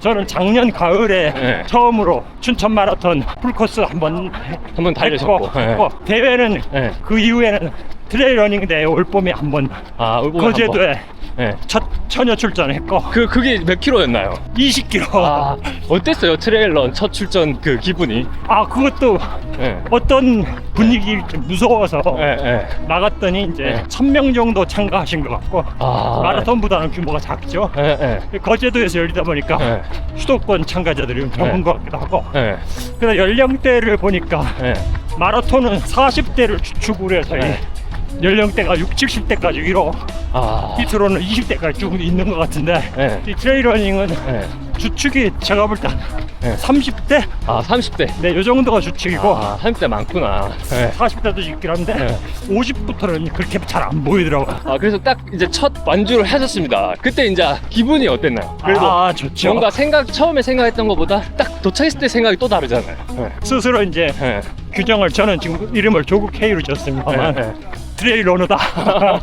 저는 작년 가을에 네. 처음으로 춘천 마라톤 풀코스 한번 한번. 했고, 예. 어, 대회는 네. 그 이후에는 트레일 러닝 대회 올 봄에 한번 아, 거제도에 네. 첫 처녀 출전했고 그 그게 몇 킬로였나요? 20km. 아, 어땠어요? 트레일런 첫 출전 그 기분이? 아 그것도 예. 어떤 분위기일지 무서워서 예, 예. 나갔더니 이제 네. 1000명 정도 참가하신 것 같고 아. 마라톤보다는 규모가 작죠. 예, 예. 거제도에서 열리다 보니까 예. 수도권 참가자들이 좀 적은 네. 것 같기도 하고 예. 그래서 연령대를 보니까 예. 마라톤은 40대를 주축으로 해서 이 네. 연령대가 6, 70대까지 위로 아. 밑으로는 20대까지 쭉 있는 것 같은데 네. 이 트레이러닝은 예. 주축이 제가 볼 때 네. 30대? 아, 30대. 네, 요 정도가 주축이고 아, 30대 많구나. 예. 40대도 있긴 한데 네. 50부터는 그렇게 잘 안 보이더라고요. 아, 그래서 딱 이제 첫 완주를 하셨습니다. 그때 이제 기분이 어땠나요? 그래도 아, 좋죠. 뭔가 생각 처음에 생각했던 것보다 딱 도착했을 때 생각이 또 다르잖아요. 예. 스스로 이제 예. 규정을 저는 지금 이름을 조국 K로 지었습니다만 예, 예. 트레일 러너다.